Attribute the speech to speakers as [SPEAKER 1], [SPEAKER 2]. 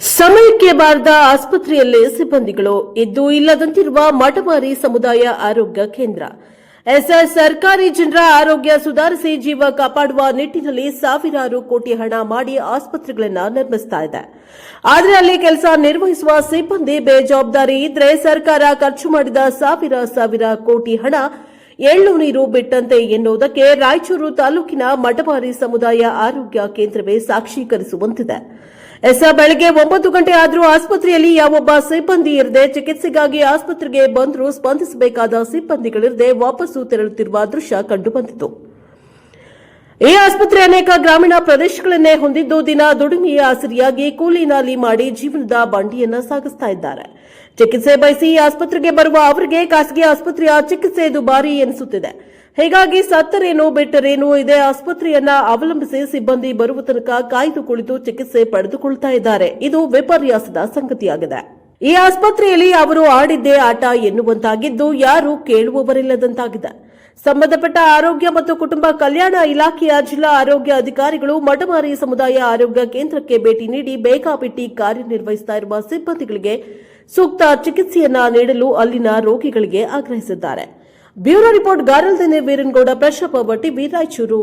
[SPEAKER 1] ಸಮಯಕ್ಕೆ ಬಾರದ ಆಸ್ಪತ್ರೆಯಲ್ಲಿ ಸಿಬ್ಬಂದಿಗಳು ಇದ್ದು ಇಲ್ಲದಂತಿರುವ ಮಠಮಾರಿ ಸಮುದಾಯ ಆರೋಗ್ಯ ಕೇಂದ್ರ. ಎಸ್ಎಸ್ ಸರ್ಕಾರಿ ಜನರ ಆರೋಗ್ಯ ಸುಧಾರಿಸಿ ಜೀವ ಕಾಪಾಡುವ ನಿಟ್ಟಿನಲ್ಲಿ ಸಾವಿರಾರು ಕೋಟಿ ಹಣ ಮಾಡಿ ಆಸ್ಪತ್ರೆಗಳನ್ನು ನಿರ್ಮಿಸ್ತಾ ಇದೆ. ಆದರೆ ಅಲ್ಲಿ ಕೆಲಸ ನಿರ್ವಹಿಸುವ ಸಿಬ್ಬಂದಿ ಬೇಜವಾಬ್ದಾರಿ ಇದ್ರೆ ಸರ್ಕಾರ ಖರ್ಚು ಮಾಡಿದ ಸಾವಿರ ಸಾವಿರ ಕೋಟಿ ಹಣ ಎಳ್ಳು ನೀರು ಬಿಟ್ಟಂತೆ ಎನ್ನುವುದಕ್ಕೆ ರಾಯಚೂರು ತಾಲೂಕಿನ ಮಠಬಾರಿ ಸಮುದಾಯ ಆರೋಗ್ಯ ಕೇಂದ್ರವೇ ಸಾಕ್ಷೀಕರಿಸುವಂತಿದೆ. ಎಸ, ಬೆಳಗ್ಗೆ ಒಂಬತ್ತು ಗಂಟೆ ಆದರೂ ಆಸ್ಪತ್ರೆಯಲ್ಲಿ ಯಾವೊಬ್ಬ ಸಿಬ್ಬಂದಿ ಇರದೆ ಚಿಕಿತ್ಸೆಗಾಗಿ ಆಸ್ಪತ್ರೆಗೆ ಬಂದರೂ ಸ್ಪಂದಿಸಬೇಕಾದ ಸಿಬ್ಬಂದಿಗಳಿರದೆ ವಾಪಸ್ಸು ತೆರಳುತ್ತಿರುವ ದೃಶ್ಯ ಕಂಡುಬಂದಿತು ಈ ಆಸ್ಪತ್ರೆ ಅನೇಕ ಗ್ರಾಮೀಣ ಪ್ರದೇಶಗಳನ್ನೇ ಹೊಂದಿದ್ದು ದಿನ ದುಡಿಮೆಯ ಆಸರಿಯಾಗಿ ಕೂಲಿ ನಾಲಿ ಮಾಡಿ ಜೀವನದ ಬಂಡಿಯನ್ನ ಸಾಗಿಸ್ತಾ ಇದ್ದಾರೆ. ಚಿಕಿತ್ಸೆ ಬಯಸಿ ಈ ಆಸ್ಪತ್ರೆಗೆ ಬರುವ ಅವರಿಗೆ ಖಾಸಗಿ ಆಸ್ಪತ್ರೆಯ ಚಿಕಿತ್ಸೆ ದುಬಾರಿ ಎನಿಸುತ್ತಿದೆ. ಹೀಗಾಗಿ ಸತ್ತರೇನು ಬಿಟ್ಟರೇನು ಇದೇ ಆಸ್ಪತ್ರೆಯನ್ನ ಅವಲಂಬಿಸಿ ಸಿಬ್ಬಂದಿ ಬರುವ ತನಕ ಕಾಯ್ದು ಕುಳಿತು ಚಿಕಿತ್ಸೆ ಪಡೆದುಕೊಳ್ತಾ ಇದ್ದಾರೆ. ಇದು ವಿಪರ್ಯಾಸದ ಸಂಗತಿಯಾಗಿದೆ. ಈ ಆಸ್ಪತ್ರೆಯಲ್ಲಿ ಅವರು ಆಡಿದ್ದೇ ಆಟ ಎನ್ನುವಂತಾಗಿದ್ದು ಯಾರು ಕೇಳುವವರಿಲ್ಲದಂತಾಗಿದೆ. ಸಂಬಂಧಪಟ್ಟ ಆರೋಗ್ಯ ಮತ್ತು ಕುಟುಂಬ ಕಲ್ಯಾಣ ಇಲಾಖೆಯ ಜಿಲ್ಲಾ ಆರೋಗ್ಯ ಅಧಿಕಾರಿಗಳು ಮಠಮಾರಿ ಸಮುದಾಯ ಆರೋಗ್ಯ ಕೇಂದ್ರಕ್ಕೆ ಭೇಟಿ ನೀಡಿ ಬೇಕಾಬಿಟ್ಟಿ ಕಾರ್ಯನಿರ್ವಹಿಸುತ್ತಾ ಇರುವ ಸಿಬ್ಬಂದಿಗಳಿಗೆ ಸೂಕ್ತ ಚಿಕಿತ್ಸೆಯನ್ನ ನೀಡಲು ಅಲ್ಲಿನ ರೋಗಿಗಳಿಗೆ ಆಗ್ರಹಿಸಿದ್ದಾರೆ. ಬ್ಯೂರೋ ರಿಪೋರ್ಟ್ ಗಾರಲ್ದೇನೆ ವೀರನ್ಗೌಡ, ಪ್ರಶಾಪ ಟಿವಿ ರಾಯಚೂರು.